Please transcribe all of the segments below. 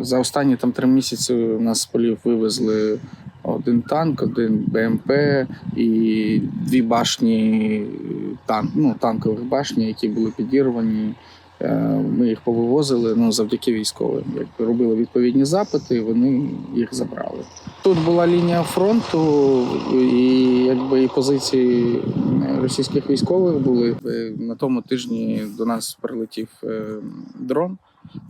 За останні там три місяці у нас з полів вивезли один танк, один БМП і дві башні танк, ну, танкових башні, які були підірвані. Е, Ми їх повивозили ну, завдяки військовим. Якби робили відповідні запити, вони їх забрали. Тут була лінія фронту, і якби і позиції російських військових були. Е, На тому тижні до нас прилетів е, дрон.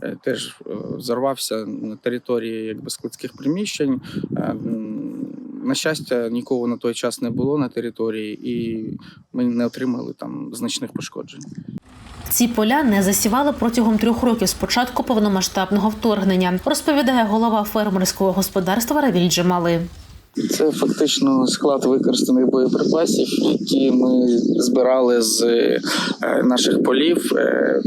Е, Теж е, взорвався на території якби складських приміщень. Е, На щастя, нікого на той час не було на території, і ми не отримали там значних пошкоджень. Ці поля не засівали протягом трьох років з початку повномасштабного вторгнення, розповідає голова фермерського господарства Равіль Джемали. Це фактично склад використаних боєприпасів, які ми збирали з наших полів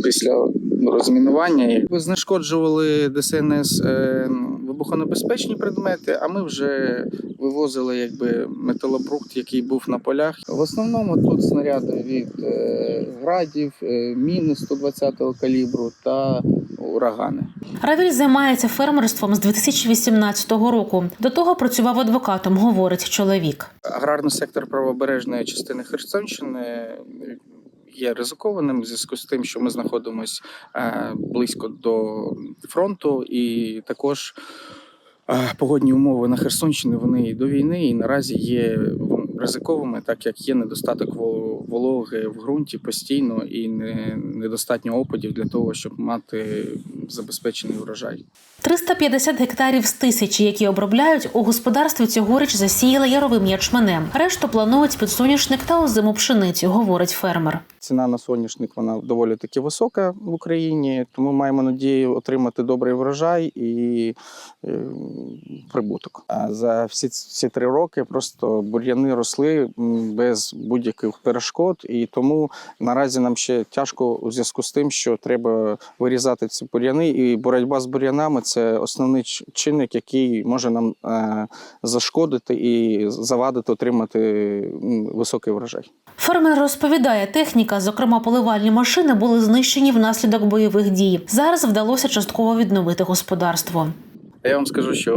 після розмінування. Знешкоджували ДСНС е, вибухонебезпечні предмети, а ми вже вивозили якби металобрухт, який був на полях. В основному тут снаряди від е, градів, е, міни 120-го калібру та урагани. Равіль займається фермерством з 2018 року. До того працював адвокатом, говорить чоловік. Аграрний сектор правобережної частини Херсонщини є ризикованим в зв'язку з тим, що ми знаходимося близько до фронту, і також е, погодні умови на Херсонщині вони до війни, і наразі є ризиковими, так як є недостаток во- вологи в ґрунті постійно і не, недостатньо опадів для того, щоб мати забезпечений урожай. 350 гектарів з тисячі, які обробляють у господарстві цьогоріч засіяли яровим ячменем. Решту планують під соняшник та озиму пшеницю, говорить фермер. Ціна на соняшник вона доволі таки висока в Україні, тому маємо надію отримати добрий врожай і е, прибуток. А за всі ці три роки просто бур'яни росли без будь-яких перешкод, і тому наразі нам ще тяжко у зв'язку з тим, що треба вирізати ці бур'яни. І боротьба з бур'янами це основний чинник, який може нам е, зашкодити і завадити отримати високий врожай. Фермер розповідає, техніка, зокрема поливальні машини, були знищені внаслідок бойових дій. Зараз вдалося частково відновити господарство. Я вам скажу, що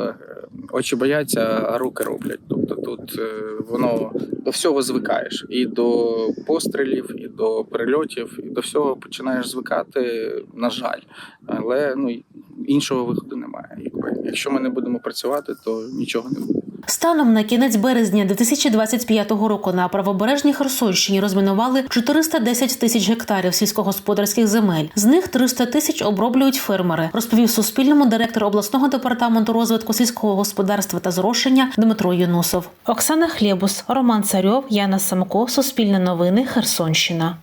е, очі бояться, а руки роблять. Тобто тут е, воно до всього звикаєш. І до пострілів, і до прильотів, і до всього починаєш звикати, на жаль. Але ну іншого виходу немає. Якби якщо ми не будемо працювати, то нічого не буде. Станом на кінець березня 2025 року на правобережній Херсонщині розмінували 410 тисяч гектарів сільськогосподарських земель. З них 300 тисяч оброблюють фермери, розповів Суспільному директор обласного департаменту розвитку сільського господарства та зрошення Дмитро Юнусов. Оксана Хлєбус, Роман Царьов, Яна Самко, Суспільне новини, Херсонщина.